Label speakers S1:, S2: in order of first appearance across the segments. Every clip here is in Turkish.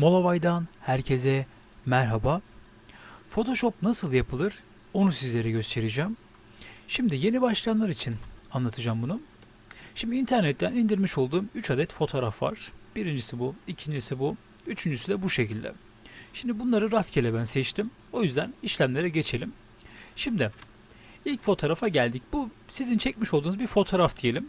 S1: Molovay'dan herkese merhaba. Photoshop nasıl yapılır onu sizlere göstereceğim. Şimdi yeni başlayanlar için anlatacağım bunu. Şimdi internetten indirmiş olduğum 3 adet fotoğraf var. Birincisi bu, ikincisi bu, üçüncüsü de bu şekilde. Şimdi bunları rastgele ben seçtim. O yüzden işlemlere geçelim. Şimdi ilk fotoğrafa geldik. Bu sizin çekmiş olduğunuz bir fotoğraf diyelim.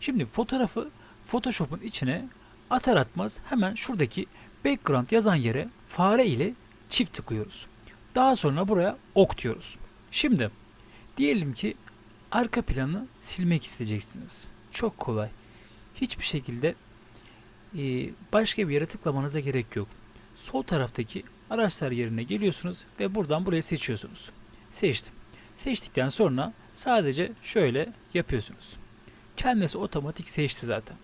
S1: Şimdi fotoğrafı Photoshop'un içine atar atmaz hemen şuradaki background yazan yere fare ile çift tıklıyoruz. Daha sonra buraya ok diyoruz. Şimdi diyelim ki arka planı silmek isteyeceksiniz. Çok kolay. Hiçbir şekilde e, başka bir yere tıklamanıza gerek yok. Sol taraftaki araçlar yerine geliyorsunuz ve buradan buraya seçiyorsunuz. Seçtim. Seçtikten sonra sadece şöyle yapıyorsunuz. Kendisi otomatik seçti zaten.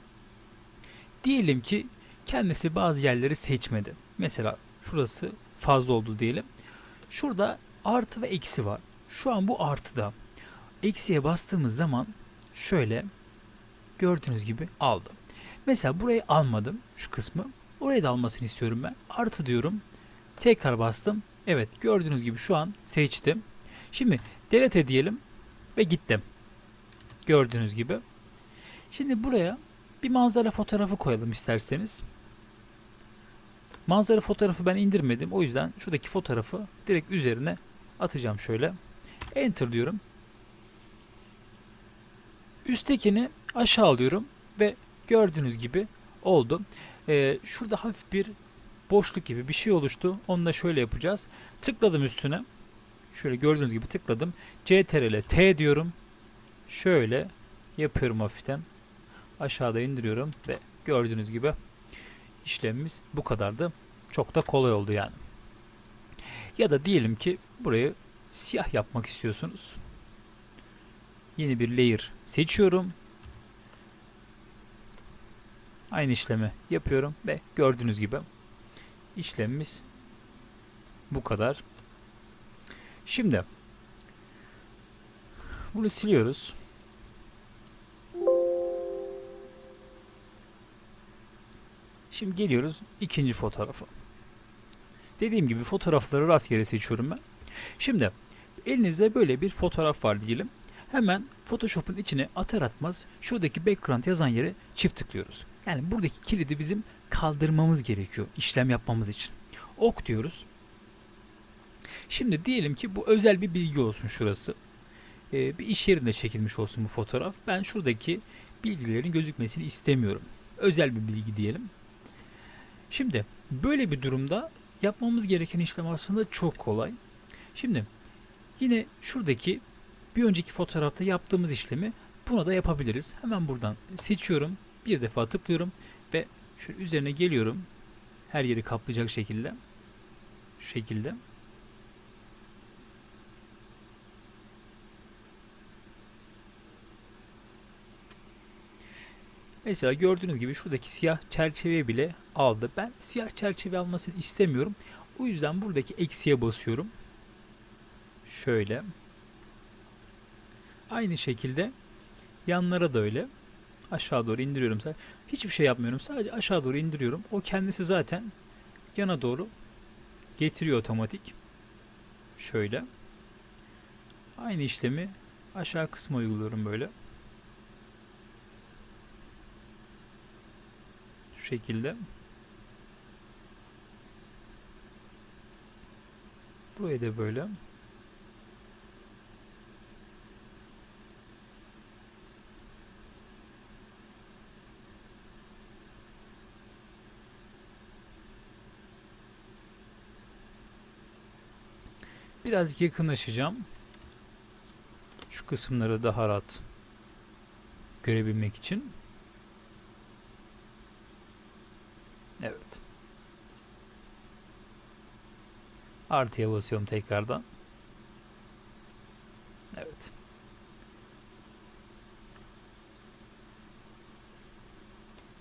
S1: Diyelim ki kendisi bazı yerleri seçmedi. Mesela şurası fazla oldu diyelim. Şurada artı ve eksi var. Şu an bu artıda. Eksiye bastığımız zaman şöyle gördüğünüz gibi aldı. Mesela burayı almadım şu kısmı. Orayı da almasını istiyorum ben. Artı diyorum. Tekrar bastım. Evet gördüğünüz gibi şu an seçtim. Şimdi delete diyelim ve gittim. Gördüğünüz gibi. Şimdi buraya bir manzara fotoğrafı koyalım isterseniz. Manzara fotoğrafı ben indirmedim. O yüzden şuradaki fotoğrafı direkt üzerine atacağım şöyle. Enter diyorum. Üsttekini aşağı alıyorum ve gördüğünüz gibi oldu. Ee, şurada hafif bir boşluk gibi bir şey oluştu. Onu da şöyle yapacağız. Tıkladım üstüne. Şöyle gördüğünüz gibi tıkladım. CTRL T diyorum. Şöyle yapıyorum hafiften. Aşağıda indiriyorum ve gördüğünüz gibi işlemimiz bu kadardı. Çok da kolay oldu yani. Ya da diyelim ki burayı siyah yapmak istiyorsunuz. Yeni bir layer seçiyorum. Aynı işlemi yapıyorum ve gördüğünüz gibi işlemimiz bu kadar. Şimdi bunu siliyoruz. Şimdi geliyoruz ikinci fotoğrafa. Dediğim gibi fotoğrafları rastgele seçiyorum ben. Şimdi elinizde böyle bir fotoğraf var diyelim. Hemen Photoshop'un içine atar atmaz şuradaki background yazan yere çift tıklıyoruz. Yani buradaki kilidi bizim kaldırmamız gerekiyor işlem yapmamız için. Ok diyoruz. Şimdi diyelim ki bu özel bir bilgi olsun şurası. Ee, bir iş yerinde çekilmiş olsun bu fotoğraf. Ben şuradaki bilgilerin gözükmesini istemiyorum. Özel bir bilgi diyelim. Şimdi böyle bir durumda yapmamız gereken işlem aslında çok kolay. Şimdi yine şuradaki bir önceki fotoğrafta yaptığımız işlemi buna da yapabiliriz. Hemen buradan seçiyorum. Bir defa tıklıyorum ve şöyle üzerine geliyorum. Her yeri kaplayacak şekilde. Şu şekilde. Mesela gördüğünüz gibi şuradaki siyah çerçeve bile aldı. Ben siyah çerçeve almasını istemiyorum. O yüzden buradaki eksiye basıyorum. Şöyle. Aynı şekilde yanlara da öyle. Aşağı doğru indiriyorum. Hiçbir şey yapmıyorum. Sadece aşağı doğru indiriyorum. O kendisi zaten yana doğru getiriyor otomatik. Şöyle. Aynı işlemi aşağı kısma uyguluyorum böyle. Şekilde. Burayı da böyle. Birazcık yakınlaşacağım. Şu kısımları daha rahat görebilmek için. Evet. Artıya basıyorum tekrardan. Evet.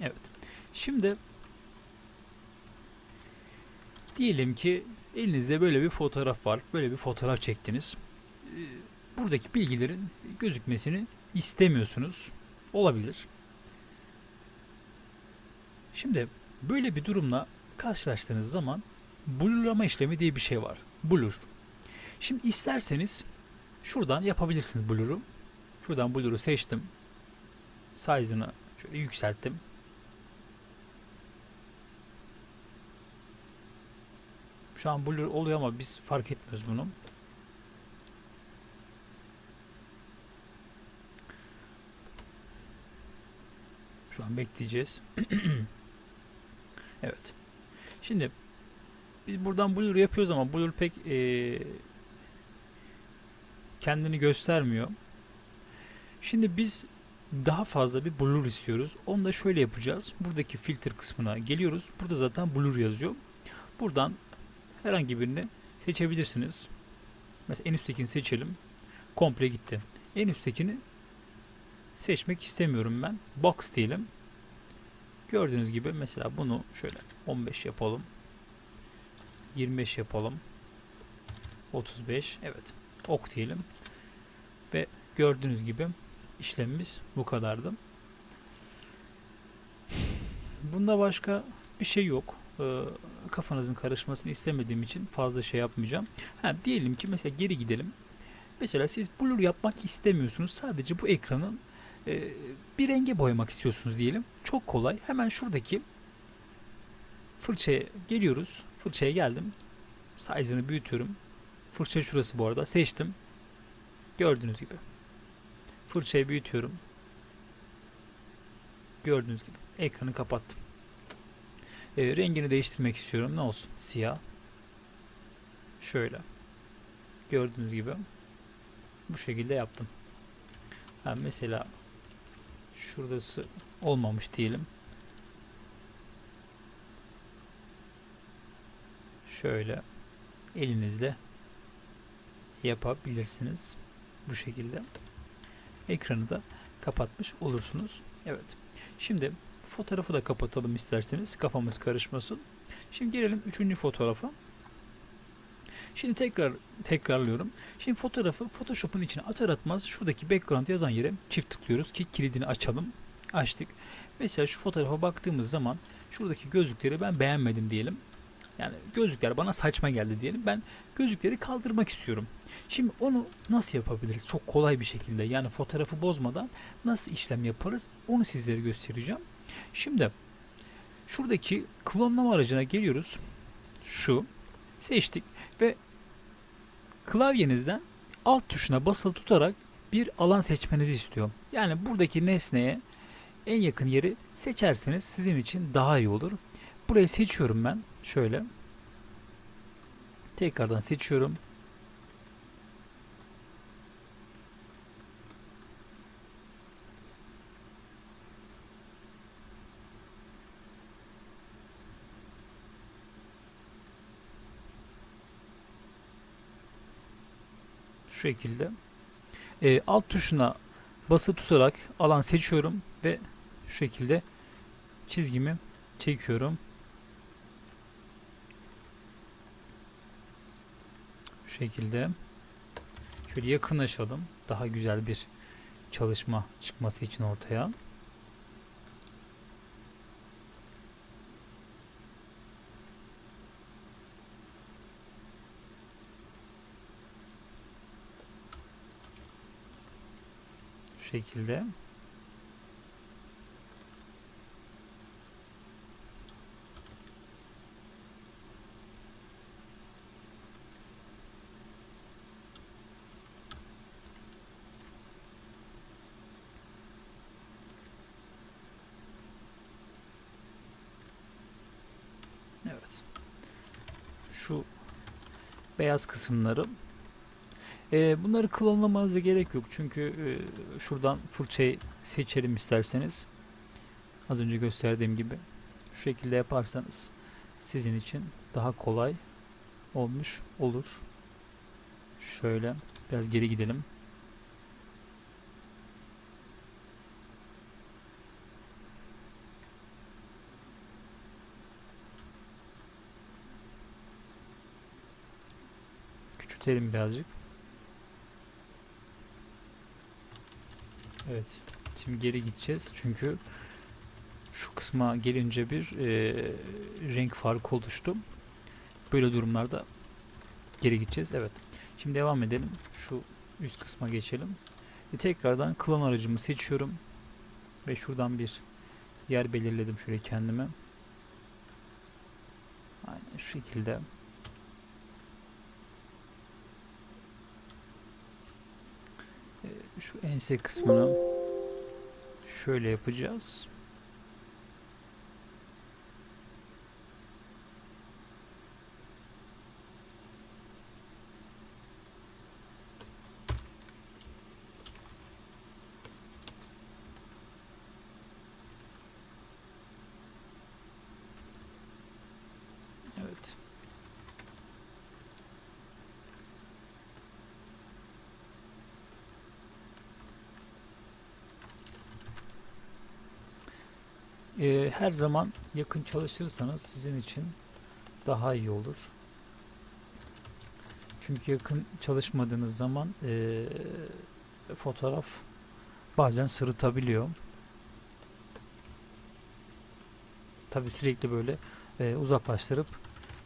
S1: Evet. Şimdi diyelim ki elinizde böyle bir fotoğraf var. Böyle bir fotoğraf çektiniz. Ee, Buradaki bilgilerin gözükmesini istemiyorsunuz. Olabilir. Şimdi böyle bir durumla karşılaştığınız zaman blurlama işlemi diye bir şey var. Blur. Şimdi isterseniz şuradan yapabilirsiniz blur'u. Şuradan blur'u seçtim. Size'ını şöyle yükselttim. Şu an blur oluyor ama biz fark etmiyoruz bunu. Şu an bekleyeceğiz. evet. Şimdi biz buradan blur yapıyoruz ama blur pek eee, kendini göstermiyor. Şimdi biz daha fazla bir blur istiyoruz. Onu da şöyle yapacağız. Buradaki filtre kısmına geliyoruz. Burada zaten blur yazıyor. Buradan herhangi birini seçebilirsiniz. Mesela en üsttekini seçelim. Komple gitti. En üsttekini seçmek istemiyorum ben. Box diyelim. Gördüğünüz gibi mesela bunu şöyle 15 yapalım. 25 yapalım. 35 evet. Ok diyelim. Ve gördüğünüz gibi işlemimiz bu kadardı. Bunda başka bir şey yok. Ee, kafanızın karışmasını istemediğim için fazla şey yapmayacağım. Ha, diyelim ki mesela geri gidelim. Mesela siz blur yapmak istemiyorsunuz. Sadece bu ekranın e, bir renge boyamak istiyorsunuz diyelim. Çok kolay. Hemen şuradaki fırçaya geliyoruz. Fırçaya geldim. Size'ını büyütüyorum. Fırça şurası bu arada. Seçtim. Gördüğünüz gibi. Fırçayı büyütüyorum. Gördüğünüz gibi. Ekranı kapattım. E, rengini değiştirmek istiyorum. Ne olsun? Siyah. Şöyle. Gördüğünüz gibi. Bu şekilde yaptım. Ha, mesela şurası olmamış diyelim. Şöyle elinizle yapabilirsiniz. Bu şekilde. Ekranı da kapatmış olursunuz. Evet. Şimdi fotoğrafı da kapatalım isterseniz. Kafamız karışmasın. Şimdi gelelim üçüncü fotoğrafa. Şimdi tekrar tekrarlıyorum. Şimdi fotoğrafı Photoshop'un içine atar atmaz şuradaki background yazan yere çift tıklıyoruz ki kilidini açalım. Açtık. Mesela şu fotoğrafa baktığımız zaman şuradaki gözlükleri ben beğenmedim diyelim. Yani gözlükler bana saçma geldi diyelim. Ben gözlükleri kaldırmak istiyorum. Şimdi onu nasıl yapabiliriz? Çok kolay bir şekilde. Yani fotoğrafı bozmadan nasıl işlem yaparız? Onu sizlere göstereceğim. Şimdi şuradaki klonlama aracına geliyoruz. Şu seçtik ve klavyenizden alt tuşuna basılı tutarak bir alan seçmenizi istiyor. Yani buradaki nesneye en yakın yeri seçerseniz sizin için daha iyi olur. Burayı seçiyorum ben. Şöyle. Tekrardan seçiyorum. Şu şekilde. Ee, alt tuşuna bası tutarak alan seçiyorum ve şu şekilde çizgimi çekiyorum. Şekilde. Şöyle yakınlaşalım. Daha güzel bir çalışma çıkması için ortaya. Şekilde. Evet. Şu beyaz kısımları e, bunları klonlamanıza gerek yok. Çünkü e, şuradan fırçayı seçelim isterseniz. Az önce gösterdiğim gibi. Şu şekilde yaparsanız sizin için daha kolay olmuş olur. Şöyle biraz geri gidelim. Küçültelim birazcık. Evet. Şimdi geri gideceğiz. Çünkü şu kısma gelince bir e, renk farkı oluştu. Böyle durumlarda geri gideceğiz. Evet. Şimdi devam edelim. Şu üst kısma geçelim. Ve tekrardan klon aracımı seçiyorum. Ve şuradan bir yer belirledim şöyle kendime. Aynen şu şekilde. Ee, Şu ense kısmını şöyle yapacağız. Evet. Ee, her zaman yakın çalıştırırsanız sizin için daha iyi olur. Çünkü yakın çalışmadığınız zaman ee, fotoğraf bazen sırıtabiliyor. Tabi sürekli böyle ee, uzaklaştırıp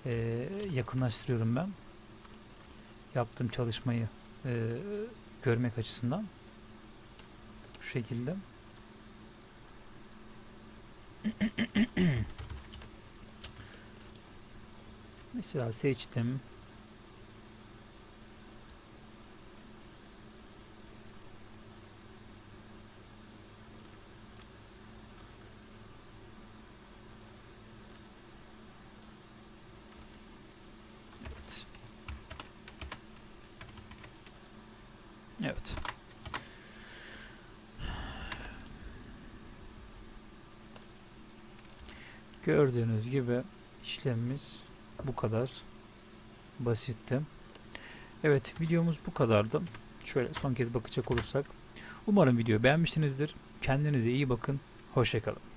S1: ee, yakınlaştırıyorum ben. Yaptığım çalışmayı ee, görmek açısından. Bu şekilde. Mesela seçtim. Evet. Evet. Gördüğünüz gibi işlemimiz bu kadar basitti. Evet videomuz bu kadardı. Şöyle son kez bakacak olursak. Umarım videoyu beğenmişsinizdir. Kendinize iyi bakın. Hoşçakalın.